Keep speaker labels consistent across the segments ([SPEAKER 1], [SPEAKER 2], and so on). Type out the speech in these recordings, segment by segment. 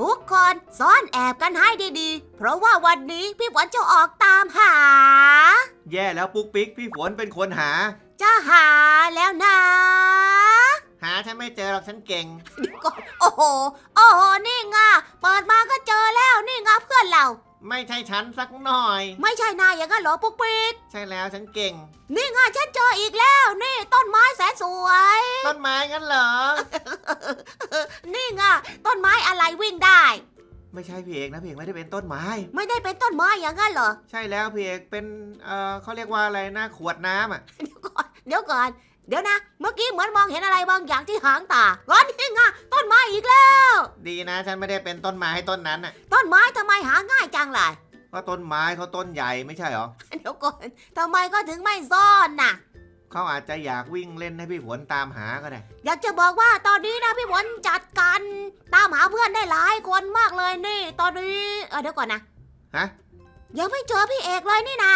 [SPEAKER 1] ทุกคนซ่อนแอบกันให้ดีๆ เพราะว่าวันนี้พี่ฝนจะออกตามหา
[SPEAKER 2] แย่แล้วปุ๊กปิ๊กพี่ฝนเป็นคนหา
[SPEAKER 1] จะหาแล้วนะ
[SPEAKER 2] หาฉันไม่เจอหรอกฉันเก่ง
[SPEAKER 1] เดี๋ยวก่อนโอ้โห โอ้โห นี่ไงเปิดมาก็เจอแล้ว นี่ไงเพื่อนเรา
[SPEAKER 2] ไม่ใช่ฉันสักหน่อย
[SPEAKER 1] ไม่ใช่นายอย่างนั้นเหรอปุ๊กปิ๊ก
[SPEAKER 2] ใช่แล้วฉันเก่ง
[SPEAKER 1] นี่ไงฉันเจออีกแล้ว นี่ต้นไม้แสนสวย
[SPEAKER 2] ต้นไม้งั้นเหรอ
[SPEAKER 1] นี่ไงต้นไม้อะไรวิ่งได้
[SPEAKER 2] ไม่ใช่พี่เอกนะพี่เอกไม่ได้เป็นต้นไม้
[SPEAKER 1] ไม่ได้เป็นต้นไม้อย่างนั้นเหรอ
[SPEAKER 2] ใช่แล้วพี่เอกเป็นเอ่อเขาเรียกว่าอะไรนะขวดน้ำอะ
[SPEAKER 1] เดี๋ยวก่อน เดี๋ยวก่อน เดี๋ยวนะ เมื่อกี้เหมือนมองเห็นอะไรบางอย่างที่หางตาอ๋อนี่ไงต้นไม้อีกแล้ว
[SPEAKER 2] ดีนะ ฉันไม่ได้เป็นต้นไม้ต้นนั้นอะ
[SPEAKER 1] ต้นไม้ทำไมหาง่ายจังเลย
[SPEAKER 2] เพราะต้นไม้เขาต้นใหญ่ไม่ใช่เหรอ
[SPEAKER 1] เดี๋ยวก่อนทำไมก็ถึงไม่ซ่อนน่ะ
[SPEAKER 2] เขาอาจจะอยากวิ่งเล่นให้พี่ฝนตามหาก็ได้
[SPEAKER 1] อยากจะบอกว่าตอนนี้นะพี่ฝนจัดการตามหาเพื่อนได้หลายคนมากเลยนี่ ตอนนี้เออเดี๋ยวก่อนนะ
[SPEAKER 2] ฮะ
[SPEAKER 1] ยังไม่เจอพี่เอกเลยนี่นะ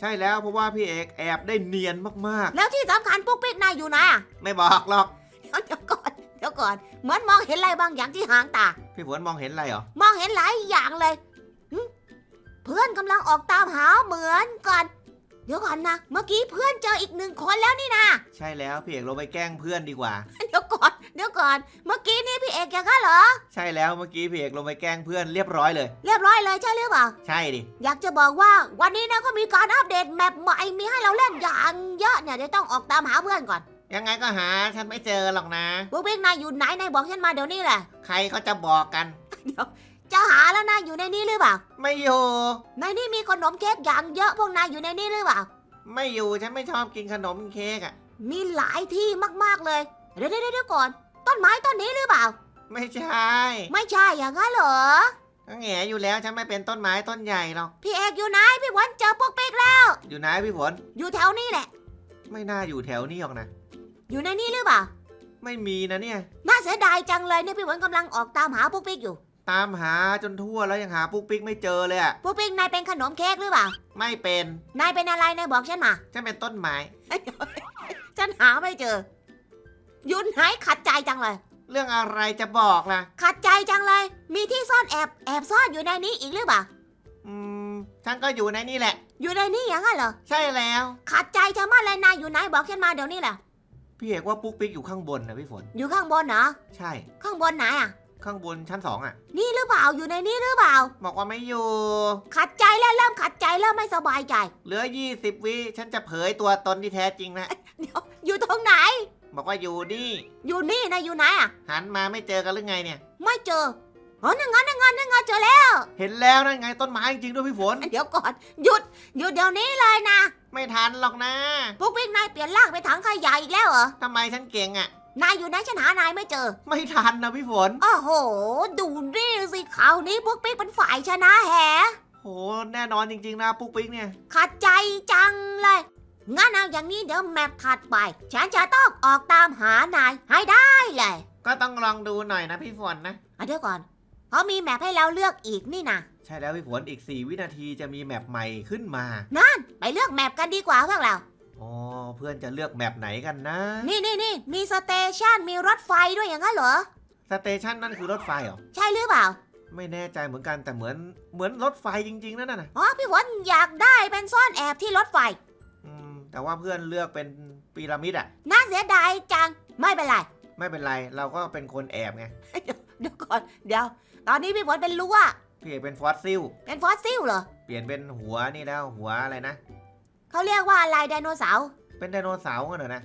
[SPEAKER 2] ใช่แล้วเพราะว่าพี่เอกแอบได้เนียนมาก
[SPEAKER 1] แล้วที่สำคัญปุ๊กปิ๊กนายอยู่ไหนอะ
[SPEAKER 2] ๆ ไม่บอกหรอก
[SPEAKER 1] เดี๋ยวเดี๋ยวก่อนเดี๋ยวก่อน เหมือนมองเห็นอะไรบางอย่างที่หางตา
[SPEAKER 2] พี่ฝนมองเห็นอะไรเหรอ
[SPEAKER 1] มองเห็นหลายอย่างเลยหึเพื่อนกำลังออกตามหาเหมือนกัน เดี๋ยวก่อนนะ เมื่อกี้เพื่อนเจออีกหนึ่งคนแล้วนี่นะ
[SPEAKER 2] ใช่แล้วพี่เอกลงไปแกล้งเพื่อนดีกว่า
[SPEAKER 1] เดี๋ยวก่อน เดี๋ยวก่อน เมื่อกี้นี่พี่เอกอย่างนั้นเหรอ
[SPEAKER 2] ใช่แล้วเมื่อกี้พี่เอกลงไปแกล้งเพื่อนเรียบร้อยเลย
[SPEAKER 1] เรียบร้อยเลยใช่หรือเปล่า
[SPEAKER 2] ใช่ดิ
[SPEAKER 1] อยากจะบอกว่าวันนี้นะก็มีการอัปเดตแมปใหม่มีให้เราเล่นอย่างเยอะเนี่ยเดี๋ยวต้องออกตามหาเพื่อนก่อน
[SPEAKER 2] ยังไงก็หาฉันไม่เจอหรอกนะ
[SPEAKER 1] พวกเบกนายอยู่ไหนนายบอกฉันมาเดี๋ยวนี้แหละ
[SPEAKER 2] ใครเขาจะบอกกัน
[SPEAKER 1] จะหาแล้วนะอยู่ในนี้หรือเปล่า
[SPEAKER 2] ไม่อยู่
[SPEAKER 1] ในนี้มีขนมเค้กอย่างเยอะพวกนายอยู่ในนี้หรือเปล่า
[SPEAKER 2] ไม่อยู่ฉันไม่ชอบกินขนมเค้กอะ
[SPEAKER 1] มีหลายที่มากๆเลย เดี๋ยวเดี๋ยวเดี๋ยวก่อน ต้นไม้ต้นนี้หรือเปล่า
[SPEAKER 2] ไม่ใช่
[SPEAKER 1] ไม่ใช่อย่างนั้นเหรอ
[SPEAKER 2] ก็แง่อยู่แล้วฉันไม่เป็นต้นไม้ต้นใหญ่หรอก
[SPEAKER 1] พี่เอกอยู่ไหนพี่วันเจอพวกเป๊กแล้ว
[SPEAKER 2] อยู่ไหนพี่ฝน
[SPEAKER 1] อยู่แถวนี้แหละ
[SPEAKER 2] ไม่น่าอยู่แถวนี้หรอกนะ
[SPEAKER 1] อยู่ในนี้หรือเปล่า
[SPEAKER 2] ไม่มีนะเนี่ย
[SPEAKER 1] น่าเสียดายจังเลยเนี่ยพี่วันกำลังออกตามหาพวกเป๊กอยู่
[SPEAKER 2] ตามหาจนทั่วแล้วยังหาปุ๊กปิ๊กไม่เจอเลยอะ
[SPEAKER 1] พวกเป๊กนายเป็นขนมเค้กหรือเปล่า
[SPEAKER 2] ไม่เป็น
[SPEAKER 1] นายเป็นอะไรนายบอกฉันมา
[SPEAKER 2] ฉันเป็นต้นไม้
[SPEAKER 1] ฉันหาไม่เจออยุนหายขัดใจจังเลย
[SPEAKER 2] เรื่องอะไรจะบอกล่ะ
[SPEAKER 1] ขัดใจจังเลย มีที่ซ่อนแอบแอบซ่อนอยู่ในนี้อีกหรือเปล่า
[SPEAKER 2] อืม ฉันก็อยู่ในนี่แหละ
[SPEAKER 1] อยู่ในนี้อย่างนั้นเหรอ
[SPEAKER 2] ใช่แล้ว
[SPEAKER 1] ขัดใจจะมาเลยนายอยู่ไหนบอกฉันมาเดี๋ยวนี้แหละ
[SPEAKER 2] พี่เอกว่าปุ๊กปิ๊กอยู่ข้างบนนะพี่ฝน
[SPEAKER 1] อยู่ข้างบนเหรอ
[SPEAKER 2] ใช่
[SPEAKER 1] ข้างบนไหนอะ
[SPEAKER 2] ข้างบนชั้นสองอะ
[SPEAKER 1] นี่หรือเปล่าอยู่ในนี้หรือเปล่า
[SPEAKER 2] บอกว่าไม่อยู่
[SPEAKER 1] ขัดใจแล้วเริ่มขัดใจเริ่มไม่สบายใจ
[SPEAKER 2] เหลือ 20 วิฉันจะเผยตัวตนที่แท้จริงนะ
[SPEAKER 1] เดี๋ยวอยู่ตรงไหน
[SPEAKER 2] บอกว่าอยู่นี่
[SPEAKER 1] อยู่นี่นะอยู่ไหนอะ
[SPEAKER 2] หันมาไม่เจอกันหรือไงเนี่ย
[SPEAKER 1] ไม่เจออ๋อนั่งงานนั่งงานนั่งงานเจอแล้ว
[SPEAKER 2] เห็นแล้วนั่นไงต้นไม้จริงๆด้วยพี่ฝน
[SPEAKER 1] เดี๋ยวก่อนหยุดหยุดเดี๋ยวนี้เลยนะ
[SPEAKER 2] ไม่ทันหรอกนะ
[SPEAKER 1] พวกวิ่งนายเปลี่ยนร่างไปนถังขยะอีกแล้วเหรอ
[SPEAKER 2] ทำไมฉันเก่งอะ
[SPEAKER 1] นายอยู่ไหนฉันหานายไม่เจอ
[SPEAKER 2] ไม่ทันนะพี่ฝน
[SPEAKER 1] โอ้โห ดูนี่สิคราวนี้พวกปิ๊กเป็นฝ่ายชนะแฮะ
[SPEAKER 2] โห แน่นอนจริงๆนะปุ๊กปิ๊กเนี่ย
[SPEAKER 1] ขัดใจจังเลย งั้นเอาอย่างนี้เดี๋ยวแมปถัดไป ฉันจะต้องออกตามหานายให้ได้เลย
[SPEAKER 2] ก็ต้องลองดูหน่อยนะพี่ฝนนะ
[SPEAKER 1] อะเดี๋ยวก่อนเขามีแมปให้เราเลือกอีกนี่นะ
[SPEAKER 2] ใช่แล้วพี่ฝนอีก 4 วินาทีจะมีแมปใหม่ขึ้นมา
[SPEAKER 1] ไปเลือกแมปกันดีกว่าพวกเรา
[SPEAKER 2] อ๋อเพื่อนจะเลือกแมปไหนกันนะ
[SPEAKER 1] นี่นี่นี่มีสเตชันมีรถไฟด้วยอย่างนั้นเหรอ
[SPEAKER 2] สเตชันนั่นคือรถไฟเหรอ
[SPEAKER 1] ใช่หรือเปล่า
[SPEAKER 2] ไม่แน่ใจเหมือนกันแต่เหมือนเหมือนรถไฟจริง ๆ นั่นน่ะ
[SPEAKER 1] อ๋อพี่ฝนอยากได้เป็นซ่อนแอบที่รถไฟ
[SPEAKER 2] อืมแต่ว่าเพื่อนเลือกเป็นพีระมิดอะ
[SPEAKER 1] น่าเสียดายจัง ไม่เป็นไร
[SPEAKER 2] ไม่เป็นไรเราก็เป็นคนแอบไง
[SPEAKER 1] เดี๋ยวก่อน เดี๋ยว ตอนนี้พี่ฝนเป็นรั้ว
[SPEAKER 2] พี่เอกเป็นฟอสซิล
[SPEAKER 1] เป็นฟอสซิลเหรอ
[SPEAKER 2] เปลี่ยนเป็นหัวนี่แล้วหัวอะไรนะ
[SPEAKER 1] เขาเรียกว่าอะไรไดโนเสาร์
[SPEAKER 2] เป็นไดโนเสาร์กันเหรอนะ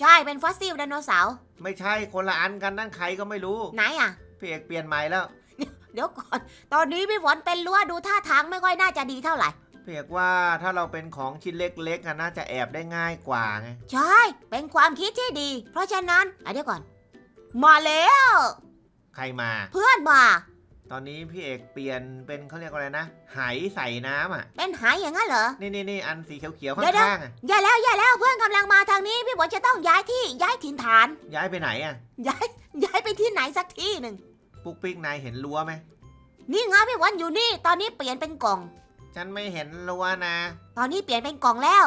[SPEAKER 1] ใช่เป็นฟอสซิลไดโนเสาร์
[SPEAKER 2] ไม่ใช่คนละอันกันนั่นใครก็ไม่รู้
[SPEAKER 1] ไหนอะ
[SPEAKER 2] พี่เอกเปลี่ยนใหม่แล้ว
[SPEAKER 1] เดี๋ยวก่อน ตอนนี้พี่ฝนเป็นรั้วดูท่าทางไม่ค่อยน่าจะดีเท่าไหร่
[SPEAKER 2] พี่เอกว่าถ้าเราเป็นของชิ้นเล็กๆอะน่าจะแอบได้ง่ายกว่าไง
[SPEAKER 1] ใช่ เป็นความคิดที่ดี เพราะฉะนั้นอะเดี๋ยวก่อน มาแล้ว
[SPEAKER 2] ใครมา
[SPEAKER 1] เพื่อนมา
[SPEAKER 2] ตอนนี้พี่เอกเปลี่ยนเป็นเขาเรียกว่าอะไรนะไหใส่น้ำอะ
[SPEAKER 1] เป็นหายอย่างนั้นเหรอ
[SPEAKER 2] นี่นี่นี่อันสีเขียวๆข้
[SPEAKER 1] เดี๋ยวา
[SPEAKER 2] งๆอะ
[SPEAKER 1] อย่าแล้วอย่าแล้วเพื่อนกำลังมาทางนี้ พี่ฝนจะต้องย้ายที่ย้ายถิ่นฐาน
[SPEAKER 2] ย้ายไปไหนอะ
[SPEAKER 1] ย้ายย้ายไปที่ไหนสักที่หนึ่ง
[SPEAKER 2] ปุ๊กปิ๊กนายเห็นรั้วไหม
[SPEAKER 1] นี่ไงพี่ฝนอยู่นี่ ตอนนี้เปลี่ยนเป็นกล่อง
[SPEAKER 2] ฉันไม่เห็นรั้วนะ
[SPEAKER 1] ตอนนี้เปลี่ยนเป็นกล่องแล้ว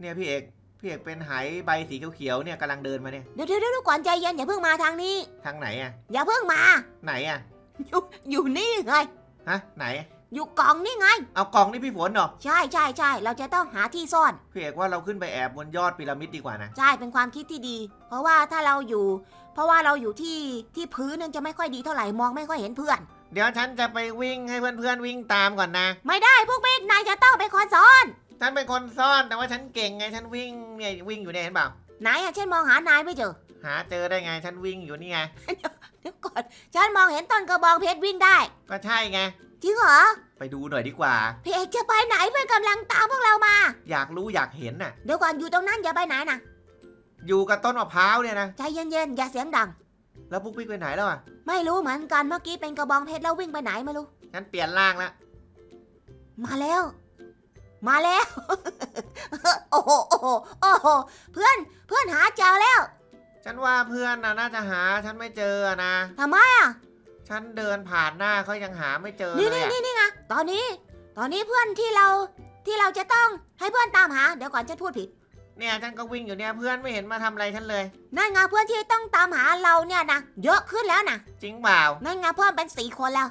[SPEAKER 2] เนี่ยพี่เอกพี่เอกเป็นไหใบสีเขียวๆเนี่ยกำลังเดินมาเนี่ย
[SPEAKER 1] เดี๋ยวเดี๋ยวเดี๋ยวก่อนใจเย็นอย่าเพิ่งมาทางนี้
[SPEAKER 2] ทางไหนอะ
[SPEAKER 1] อย่าเพิ่งมา
[SPEAKER 2] ไหนอะ
[SPEAKER 1] อยู่อยู่นี่ไง
[SPEAKER 2] ฮะไหน
[SPEAKER 1] อยู่กล่องนี่ไง
[SPEAKER 2] เอากล่องนี่พี่ฝนเหรอ
[SPEAKER 1] ใช่ใช่ใช่เราจะต้องหาที่ซ่อน
[SPEAKER 2] พี่เอกว่าเราขึ้นไปแอบบนยอดพีระมิดดีกว่านะ
[SPEAKER 1] ใช่เป็นความคิดที่ดี เพราะว่าถ้าเราอยู่ เพราะว่าเราอยู่ที่ที่พื้นนั่นจะไม่ค่อยดีเท่าไหร่มองไม่ค่อยเห็นเพื่อน
[SPEAKER 2] เดี๋ยวฉันจะไปวิ่งให้เพื่อนๆวิ่งตามก่อนนะ
[SPEAKER 1] ไม่ได้พวกเบกนายจะต้องเป็นคนซ่อน
[SPEAKER 2] ฉันเป็นคนซ่อนแต่ว่าฉันเก่งไงฉันวิ่งเนี่ยวิ่งอยู่เนี่ยเห็นเปล่า
[SPEAKER 1] ไหนอะฉันมองหานายไม่เจอ
[SPEAKER 2] หาเจอได้ไงฉันวิ่งอยู่นี่ไง
[SPEAKER 1] เดี๋ยวก่อน ฉันมองเห็นต้นกระบองเพชรวิ่งได้
[SPEAKER 2] ก็ใช่ไง
[SPEAKER 1] จริงเหรอ
[SPEAKER 2] ไปดูหน่อยดีกว่า
[SPEAKER 1] พี่เอกจะไปไหนเพื่อนกำลังตามพวกเรามา
[SPEAKER 2] อยากรู้อยากเห็นน่ะ
[SPEAKER 1] เดี๋ยวก่อนอยู่ตรงนั้นอย่าไปไหนนะ
[SPEAKER 2] อยู่กับต้นมะพร้าวเนี่ยนะ
[SPEAKER 1] ใจเย็นๆอย่าเสียงดัง
[SPEAKER 2] แล้วปุ๊กปิ๊กไปไหนแล้วอะ
[SPEAKER 1] ไม่รู้เหมือนกันเมื่อกี้เป็นกระบองเพชรแล้ววิ่งไปไหนไม่รู้
[SPEAKER 2] ฉันเปลี่ยนร่างแล้ว
[SPEAKER 1] มาแล้ว มาแล้ว โอ้โหโอ้โหโอ้โหเพื่อนเพื่อนหาเจอแล้ว
[SPEAKER 2] ฉันว่าเพื่อนน่ะน่าจะหาฉันไม่เจอนะ
[SPEAKER 1] ทำไมอะ
[SPEAKER 2] ฉันเดินผ่านหน้าเขายังหาไม่เจอ
[SPEAKER 1] นี่
[SPEAKER 2] เลย
[SPEAKER 1] นี่
[SPEAKER 2] อะ
[SPEAKER 1] นี่นี่ไงตอนนี้ ตอนนี้เพื่อนที่เราที่เราจะต้องให้เพื่อนตามหา เดี๋ยวก่อนฉันพูดผิด
[SPEAKER 2] เนี่ยฉันก็วิ่งอยู่เนี่ยเพื่อนไม่เห็นมาทำอะไรฉันเลย
[SPEAKER 1] นั่นไงเพื่อนที่ต้องตามหาเราเนี่ยนะเยอะขึ้นแล้วนะ
[SPEAKER 2] จริงเปล่า
[SPEAKER 1] นั่นไงเพื่อนเป็นสี่คนแล้ว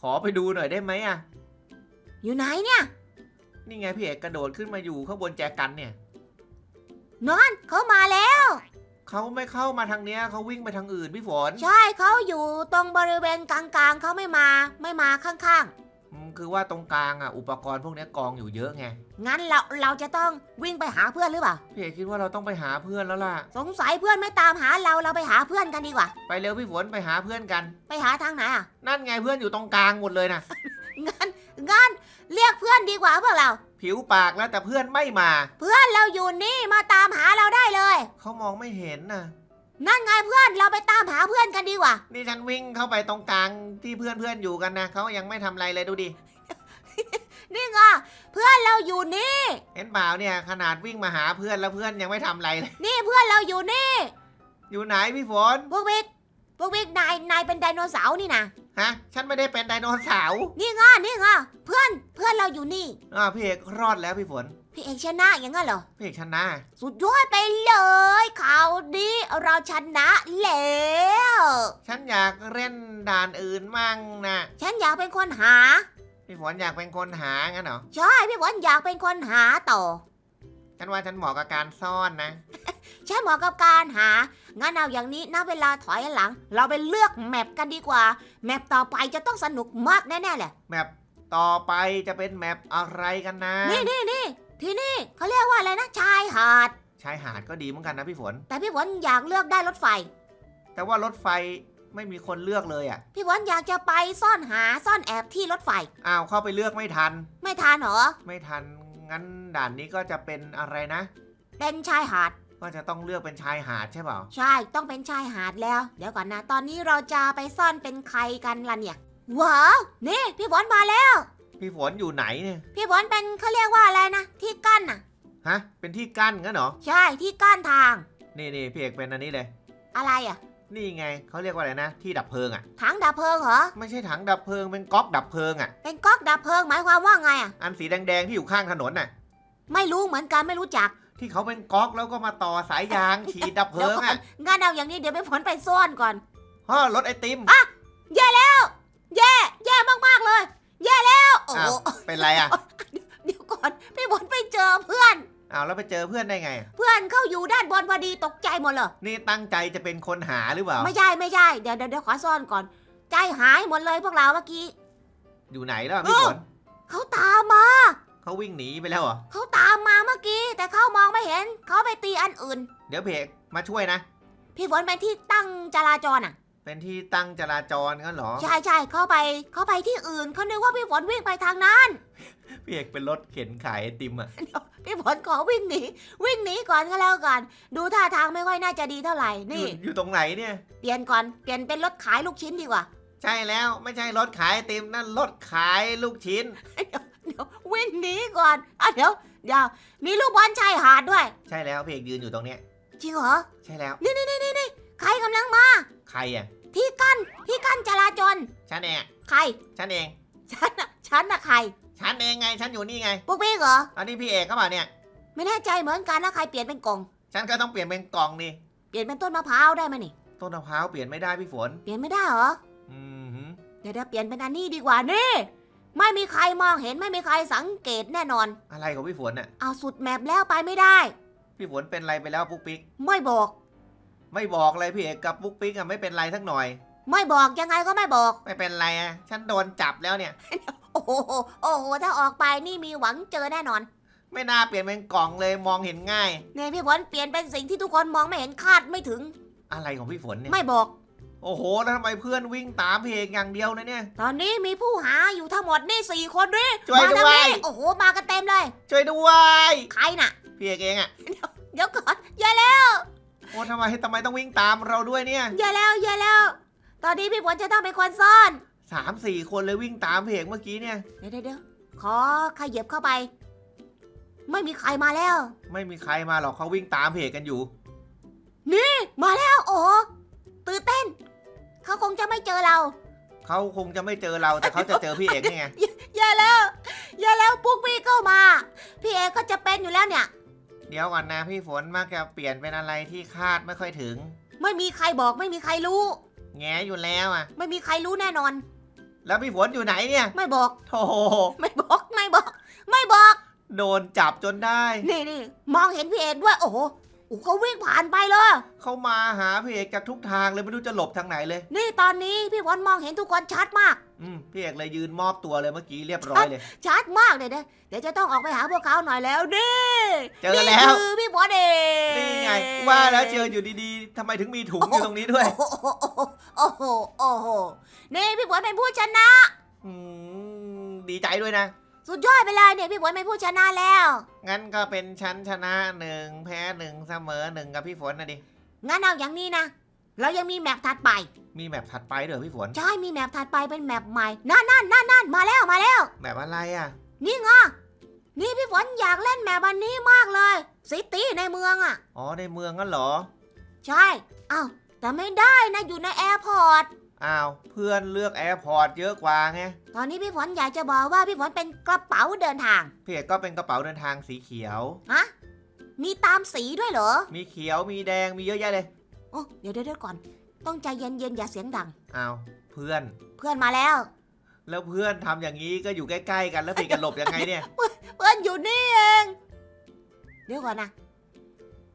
[SPEAKER 2] ขอไปดูหน่อยได้ไหมอะ
[SPEAKER 1] อยู่ไหนเนี่ย
[SPEAKER 2] นี่ไงพี่เอกกระโดดขึ้นมาอยู่ข้างบนแจกันเนี่ย
[SPEAKER 1] นอนเขามาแล้ว
[SPEAKER 2] เขาไม่เข้ามาทางเนี้ยเขาวิ่งไปทางอื่นพี่ฝน
[SPEAKER 1] ใช่เขาอยู่ตรงบริเวณกลางๆเขาไม่มาไม่มาข้าง
[SPEAKER 2] อืมคือว่าตรงกลางอะอุปกรณ์พวกเนี้ยกองอยู่เยอะไง
[SPEAKER 1] ๆ งั้นเราเราจะต้องวิ่งไปหาเพื่อนหรือเปล่า
[SPEAKER 2] พี่เอกคิดว่าเราต้องไปหาเพื่อนแล้วล่ะ
[SPEAKER 1] สงสัยเพื่อนไม่ตามหาเราเราไปหาเพื่อนกันดีกว่า
[SPEAKER 2] ไปเร็วพี่ฝนไปหาเพื่อนกัน
[SPEAKER 1] ไปหาทางไหนอะ
[SPEAKER 2] นั่นไงเพื่อนอยู่ตรงกลางหมดเลยนะ
[SPEAKER 1] งั้นงั้นเรียกเพื่อนดีกว่าพวกเรา
[SPEAKER 2] ผิวปากแล้วแต่เพื่อนไม่มา
[SPEAKER 1] เพื่อนเราอยู่นี่มาตามหาเราได้เลย
[SPEAKER 2] เขามองไม่เห็นน่ะ
[SPEAKER 1] นั่นไงเพื่อนเราไปตามหาเพื่อนกันดีกว่า
[SPEAKER 2] นี่ฉันวิ่งเข้าไปตรงกลางที่เพื่อนเพื่อนๆอยู่กันนะเขายังไม่ทำอะไรเลยดูดิ
[SPEAKER 1] นี่ไงเพื่อนเราอยู่นี่
[SPEAKER 2] เห็นเปล่าเนี่ยขนาดวิ่งมาหาเพื่อนแล้วเพื่อนยังไม่ทำอะไรเลย
[SPEAKER 1] นี่เพื่อนเราอยู่นี่
[SPEAKER 2] อยู่ไหนพี่ฝน
[SPEAKER 1] พวกบิ๊กพวกบิ๊กนายนายเป็นไดโนเสาร์นี่นะ
[SPEAKER 2] ฮะ ฉันไม่ได้เป็นไดโนเสาร์
[SPEAKER 1] นี่ไงนี่ไงเพื่อนเพื่อนเราอยู่นี่
[SPEAKER 2] อ่าพี่เอกรอดแล้วพี่ฝน
[SPEAKER 1] พี่เอกชนะอย่างนั้นเหรอ
[SPEAKER 2] พี่เอกชนะ
[SPEAKER 1] สุดยอดไปเลยข่าวดีเราชนะแล้ว
[SPEAKER 2] ฉันอยากเล่นด่านอื่นมั่งนะ
[SPEAKER 1] ฉันอยากเป็นคนหา
[SPEAKER 2] พี่ฝนอยากเป็นคนหางั้นเหรอ
[SPEAKER 1] ใช่พี่ฝนอยากเป็นคนหาต่อ
[SPEAKER 2] ฉันว่าฉันเหมาะกับการซ่อนนะ
[SPEAKER 1] ฉันเหมาะกับการหา งั้นเอาอย่างนี้นะเวลาถอยหลัง เราไปเลือกแมปกันดีกว่า แมปต่อไปจะต้องสนุกมากแน่ๆแหละ
[SPEAKER 2] แมปต่อไปจะเป็นแมปอะไรกันนะ
[SPEAKER 1] นี่นี่นี่ที่นี่เขาเรียกว่าอะไรนะชายหาด
[SPEAKER 2] ชายหาดก็ดีเหมือนกันนะพี่ฝน
[SPEAKER 1] แต่พี่ฝนอยากเลือกได้รถไฟ
[SPEAKER 2] แต่ว่ารถไฟไม่มีคนเลือกเลยอะ
[SPEAKER 1] พี่ฝนอยากจะไปซ่อนหาซ่อนแอบที่รถไฟ
[SPEAKER 2] อ้าวเข้าไปเลือกไม่ทัน
[SPEAKER 1] ไม่ทันเหรอ
[SPEAKER 2] ไม่ทัน งั้นด่านนี้ก็จะเป็นอะไรนะ
[SPEAKER 1] เป็นชายหาด
[SPEAKER 2] ก็จะต้องเลือกเป็นชายหาดใช่เปล่า
[SPEAKER 1] ใช่ ต้องเป็นชายหาดแล้ว เดี๋ยวก่อนนะ ตอนนี้เราจะไปซ่อนเป็นใครกันล่ะเนี่ย ว้าว นี่ พี่ฝนมาแล้ว
[SPEAKER 2] พี่ฝนอยู่ไหนเนี่ย
[SPEAKER 1] พี่ฝนเป็นเขาเรียกว่าอะไรนะ ที่กั้นน่ะ
[SPEAKER 2] ฮะ เป็นที่กั้นงั้นเหรอ
[SPEAKER 1] ใช่ ที่กั้นทาง
[SPEAKER 2] นี่นี่พี่เอกเป็นอันนี้เลย
[SPEAKER 1] อะไรอะ
[SPEAKER 2] นี่ไงเขาเรียกว่าอะไรนะ ที่ดับเพลิงอะ
[SPEAKER 1] ถังดับเพลิงเหรอ
[SPEAKER 2] ไม่ใช่ถังดับเพลิงเป็นก๊อกดับเพลิงอะ
[SPEAKER 1] เป็นก๊อกดับเพลิงหมายความว่าไงอะ
[SPEAKER 2] อันสีแดงๆที่อยู่ข้างถนนน่ะ
[SPEAKER 1] ไม่รู้เหมือนกันไม่รู้จัก
[SPEAKER 2] ที่เขาเป็นก๊อกแล้วก็มาต่อสายยาง ฉีดดับเพลิงอะ
[SPEAKER 1] งั้นเอาอย่างนี้เดี๋ยวพี่ฝนไปซ่อนก่อน
[SPEAKER 2] ฮ่อรถไอติม
[SPEAKER 1] แย่แล้ว แย่ แย่มากๆเลย แย่แล้ว โอ้โห
[SPEAKER 2] อ้าวเป็นไรอะ
[SPEAKER 1] เดี๋ยวก่อนพี่ฝนไปเจอเพื่อน
[SPEAKER 2] อ้าวแล้วไปเจอเพื่อนได้ไง
[SPEAKER 1] เพื่อนเขาอยู่ด้านบนพอดีตกใจหมดเลย
[SPEAKER 2] นี่ตั้งใจจะเป็นคนหาหรือเปล่า
[SPEAKER 1] ไม่ใช่ไม่ใช่เดี๋ยวเดี๋ยวเดี๋ยวขอซ่อนก่อน ใจหายหมดเลยพวกเราเมื่อกี้
[SPEAKER 2] อยู่ไหนแล้วอะพี่ฝน
[SPEAKER 1] เขาตามมา
[SPEAKER 2] เขาวิ่งหนีไปแล้วเหรอ
[SPEAKER 1] เขาตามมาเมื่อกี้ แต่เขามองไม่เห็นเขาไปตีอันอื่น
[SPEAKER 2] เดี๋ยวเพกมาช่วยนะ
[SPEAKER 1] พี่ฝนเป็นที่ตั้งจราจรอะ
[SPEAKER 2] เป็นที่ตั้งจราจรงั้นเหรอ
[SPEAKER 1] ใช่ใช่เขาไปเขาไปที่อื่นเขานึกว่าพี่ฝนวิ่งไปทางนั้น
[SPEAKER 2] พี่เอกเป็นรถเข็นขายไอติมอะ
[SPEAKER 1] พี่ฝนขอวิ่งหนีวิ่งหนีก่อนก็แล้วกัน ดูท่าทางไม่ค่อยน่าจะดีเท่าไหร่
[SPEAKER 2] อ
[SPEAKER 1] นี่
[SPEAKER 2] ยู่อยู่ตรงไหนเนี่ย
[SPEAKER 1] เปลี่ยนก่อนเปลี่ยนเป็นรถขายลูกชิ้นดีกว่า
[SPEAKER 2] ใช่แล้วไม่ใช่รถขายไอติมนั่นรถขายลูกชิ้น
[SPEAKER 1] เดี๋ยววิ่งหนีก่อนอะเดี๋ยวเดี๋ยวมีลูกบอลชายหาดด้วย
[SPEAKER 2] ใช่แล้วพี่เอกยืนอยู่ตรงเนี้ย
[SPEAKER 1] จริงเหรอ
[SPEAKER 2] ใช่แล้ว
[SPEAKER 1] นี่นี่นี่นี่นี่ ใครกำลังมา
[SPEAKER 2] ใครอะ
[SPEAKER 1] ที่กั้นที่กั้นจราจร
[SPEAKER 2] ฉันเองอะ
[SPEAKER 1] ใคร
[SPEAKER 2] ฉันเอง
[SPEAKER 1] ฉันอะฉันอะใคร
[SPEAKER 2] ฉันเองไง ฉันอยู่นี่ไง
[SPEAKER 1] พวกพี่เหรอ
[SPEAKER 2] อันนี้พี่เอกก็เปล่าเนี่ย
[SPEAKER 1] ไม่แน่ใจเหมือนกันนะใครเปลี่ยนเป็นกล่อง
[SPEAKER 2] ฉันก็ต้องเปลี่ยนเป็นกล่องนี่
[SPEAKER 1] เปลี่ยนเป็นต้นมะพร้าวได้ไหมนี่
[SPEAKER 2] ต้นมะพร้าวเปลี่ยนไม่ได้พี่ฝน
[SPEAKER 1] เปลี่ยนไม่ได้เหรอ
[SPEAKER 2] อืมหื
[SPEAKER 1] เดี๋ยวเดี๋ยวเปลี่ยนเป็นอันนี้ดีกว่านี่ ไม่มีใครมองเห็นไม่มีใครสังเกตแน่นอน
[SPEAKER 2] อะไรของพี่ฝนน่ะ
[SPEAKER 1] เอาสุดแมปแล้วไปไม่ได้
[SPEAKER 2] พี่ฝนเป็นอะไรไปแล้วปุ๊กปิ๊ก
[SPEAKER 1] ไม่บอก
[SPEAKER 2] ไม่บอกเลยพี่เอกกับปุ๊กปิ๊กอะไม่เป็นไรสักหน่อย
[SPEAKER 1] ไม่บอกยังไงก็ไม่บอก
[SPEAKER 2] ไม่เป็นไรอะฉันโดนจับแล้วเนี่ย
[SPEAKER 1] โอ้โหโอ้โหถ้าออกไปนี่มีหวังเจอแน่นอน
[SPEAKER 2] ไม่น่าเปลี่ยนเป็นกล่องเลยมองเห็นง่าย
[SPEAKER 1] เนี่ยพี่ฝนเปลี่ยนเป็นสิ่งที่ทุกคนมองไม่เห็นคาดไม่ถึง
[SPEAKER 2] อะไรของพี่ฝนเนี่ย
[SPEAKER 1] ไม่บอก
[SPEAKER 2] โอ้โหแล้วทำไมเพื่อนวิ่งตามพี่เอกอย่างเดียวเลยเนี่ย
[SPEAKER 1] ตอนนี้มีผู้หาอยู่ทั้งหมดนี่สี่คนดิ
[SPEAKER 2] ช่วย
[SPEAKER 1] มาทาง
[SPEAKER 2] ด้วย
[SPEAKER 1] นี้โอ้โหมากันเต็มเลย
[SPEAKER 2] ช่วยด้วย
[SPEAKER 1] ใครน่ะ
[SPEAKER 2] พี่เอกเองอะ
[SPEAKER 1] เดี๋ยวก่อนอย่าแล้ว
[SPEAKER 2] โอ้ทำไมทำไมต้องวิ่งตามเราด้วยเนี่ย
[SPEAKER 1] อย่าแล้วอย่าแล้ว ตอนนี้พี่ฝนจะต้องเป็นคนซ่อน
[SPEAKER 2] สามสี่คนเลยวิ่งตามพี่เอกเมื่อกี้เนี่ย
[SPEAKER 1] เดี๋ยวเดี๋ยวเดี๋ยวขอขยับเข้าไป ไม่มีใครมาแล้ว
[SPEAKER 2] ไม่มีใครมาหรอกเขาวิ่งตามพี่เอกกันอยู่
[SPEAKER 1] มาแล้วโอ้โหตื่นเต้น เขาคงจะไม่เจอเรา
[SPEAKER 2] เขาคงจะไม่เจอเราแต่เขาจะเจอพี่เอกนี่ไง
[SPEAKER 1] อย่าแล้ว อย่าแล้วปุ๊กพี่ก็มา พี่เอก็จะเป็นอยู่แล้วเนี่ย
[SPEAKER 2] เดี๋ยวก่อนนะพี่ฝนมักจะเปลี่ยนเป็นอะไรที่คาดไม่ค่อยถึง
[SPEAKER 1] ไม่มีใครบอกไม่มีใครรู้
[SPEAKER 2] แงอยู่แล้วอะ
[SPEAKER 1] ไม่มีใครรู้แน่นอน
[SPEAKER 2] แล้วพี่ฝนอยู่ไหนเนี่ย
[SPEAKER 1] ไม่บอก
[SPEAKER 2] โธ่
[SPEAKER 1] ไม่บอกไม่บอก ไม่บอก
[SPEAKER 2] โดนจับจนได้
[SPEAKER 1] นี่นี่มองเห็นพี่เอกด้วยโอ้โหโอ้โหเขาวิ่งผ่านไปเลย
[SPEAKER 2] เขามาหาพี่เอกจากทุกทางเลยไม่รู้จะหลบทางไหนเลย
[SPEAKER 1] นี่ตอนนี้พี่ฝนมองเห็นทุกคนชัดมาก
[SPEAKER 2] อืมพี่เอกเลยยืนมอบตัวเลยเมื่อกี้เรียบร้อยเลย
[SPEAKER 1] ชัดมากเลยเด้อเดี๋ยวจะต้องออกไปหาพวกเขาหน่อยแล้วนี่
[SPEAKER 2] เจอแล้ว
[SPEAKER 1] นี่คือพี่ฝนเอง
[SPEAKER 2] นี่ไง ว่าแล้วเจออยู่ดีๆทำไมถึงมีถุงอยู่ตรงนี้ด้วย
[SPEAKER 1] โอ้โหโอ้โหโอ้โหนี่พี่ฝนเป็นผู้ชนะ
[SPEAKER 2] อืมดีใจด้วยนะ
[SPEAKER 1] สุดยอดไปเลยเนี่ยพี่ฝนเป็นผู้ชนะแล้ว
[SPEAKER 2] งั้นก็เป็นชั้นชนะหนึ่งแพ้หนึ่งเสมอหนึ่งกับพี่ฝนนะดิ
[SPEAKER 1] งั้นเอาอย่างนี้นะเรายังมีแมปถัดไป
[SPEAKER 2] มีแมปถัดไปเด้อพี่ฝน
[SPEAKER 1] ใช่มีแมปถัดไปเป็นแมปใหม่นั่นนั่นนั่นนั่นมาแล้วมาแล้ว
[SPEAKER 2] แมปอะไรอะ
[SPEAKER 1] นี่ไงนี่พี่ฝนอยากเล่นแมปอันนี้มากเลยซิตี้ในเมืองอะ
[SPEAKER 2] อ๋อในเมืองงั้นเหรอ
[SPEAKER 1] ใช่อ้าวแต่ไม่ได้นะอยู่ในแอร์พอร์ต
[SPEAKER 2] อ้าวเพื่อนเลือกแอร์พอร์ตเยอะกว่าไง
[SPEAKER 1] ตอนนี้พี่ฝนอยากจะบอกว่าพี่ฝนเป็นกระเป๋าเดินทาง
[SPEAKER 2] พี่เอกก็เป็นกระเป๋าเดินทางสีเขียว
[SPEAKER 1] ฮะมีตามสีด้วยเหรอ
[SPEAKER 2] มีเขียวมีแดงมีเยอะแยะเลย
[SPEAKER 1] โอ้เดี๋ยวเดี๋ยวเดี๋ยวก่อน ต้องใจเย็นๆอย่าเสียงดัง
[SPEAKER 2] อ้าวเพื่อน
[SPEAKER 1] เพื่อนมาแล้ว
[SPEAKER 2] แล้วเพื่อนทำอย่างนี้ก็อยู่ใกล้ๆกันแล้วพี่กันหลบยังไงเนี่ย
[SPEAKER 1] เพื่อนอยู่นี่เอง เดี๋ยวก่อนนะ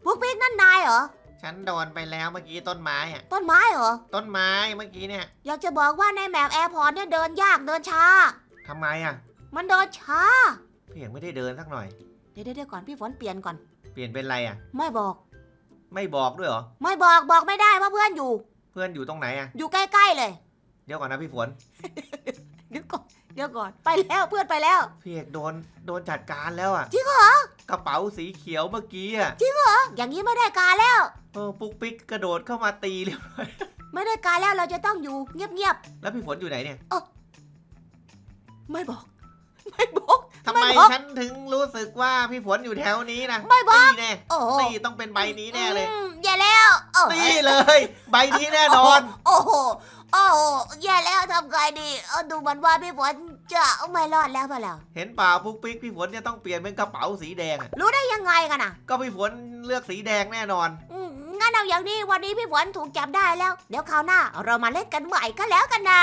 [SPEAKER 1] พวกพี่นั่นนายเหรอ
[SPEAKER 2] ฉันโดนไปแล้วเมื่อกี้ต้นไม้อะ
[SPEAKER 1] ต้นไม้เหรอ
[SPEAKER 2] ต้นไม้เมื่อกี้เนี่ย
[SPEAKER 1] อยากจะบอกว่าในแมปแอร์พอร์ตเนี่ยเดินยากเดินช้า
[SPEAKER 2] ทำไมอะ
[SPEAKER 1] มันเดินช้า
[SPEAKER 2] พี่เอกไม่ได้เดินสักหน่อย
[SPEAKER 1] เดี๋ยวเดี๋ยวเดี๋ยวก่อนพี่ฝนเปลี่ยนก่อน
[SPEAKER 2] เปลี่ยนเป็นอะไรอะ
[SPEAKER 1] ไม่บอก
[SPEAKER 2] ไม่บอกด้วยเหรอ
[SPEAKER 1] ไม่บอกบอกไม่ได้ว่าเพื่อนอยู่
[SPEAKER 2] เพื่อนอยู่ตรงไหนอะ
[SPEAKER 1] อยู่ใกล้ๆเลย
[SPEAKER 2] เดี๋ยวก่อนนะพี่ฝน
[SPEAKER 1] เดี๋ยวก่อนเดี๋ยวก่อนไปแล้วเพื่อนไปแล้ว
[SPEAKER 2] พี่เอกโดนโดนจัดการแล้วอะ
[SPEAKER 1] จริงเหรอ
[SPEAKER 2] กระเป๋าสีเขียวเมื่อกี้อะ
[SPEAKER 1] อย่างนี้ไม่ได้การแล้ว
[SPEAKER 2] เออปุ๊กปิ๊กกระโดดเข้ามาตีเรียบร้อย
[SPEAKER 1] ไม่ได้การแล้วเราจะต้องอยู่เงียบ
[SPEAKER 2] แล้วพี่ฝนอยู่ไหนเนี่ย
[SPEAKER 1] ๆ ไม่บอก ไม่บอก
[SPEAKER 2] ทำไม
[SPEAKER 1] ไม่บอก
[SPEAKER 2] ฉันถึงรู้สึกว่าพี่ฝนอยู่แถวนี้นะ
[SPEAKER 1] ไม่บอก
[SPEAKER 2] นี่แน่
[SPEAKER 1] โอ้โห
[SPEAKER 2] นี่ต้องเป็นใบนี้แน่เลย
[SPEAKER 1] อืมอย่าแล้วโอ้โห
[SPEAKER 2] นี่เลย ใบนี้แน่นอน
[SPEAKER 1] โอ้โหโอ้โหแย่แล้วทำไงดีเออดูเหมือนว่าพี่ฝนจะไม่รอดแล้วเปล่า
[SPEAKER 2] เห็นเปล่าปุ๊กปิ๊กพี่ฝนจะต้องเปลี่ยนเป็นกระเป๋าสีแดงอะ
[SPEAKER 1] รู้ได้ยังไงกันอะ
[SPEAKER 2] ก็พี่ฝนเลือกสีแดงแน่นอน
[SPEAKER 1] อืม งั้นเอาอย่างนี้วันนี้พี่ฝนถูกจับได้แล้ว เดี๋ยวคราวหน้าเรามาเล่นกันใหม่ก็แล้วกันนะ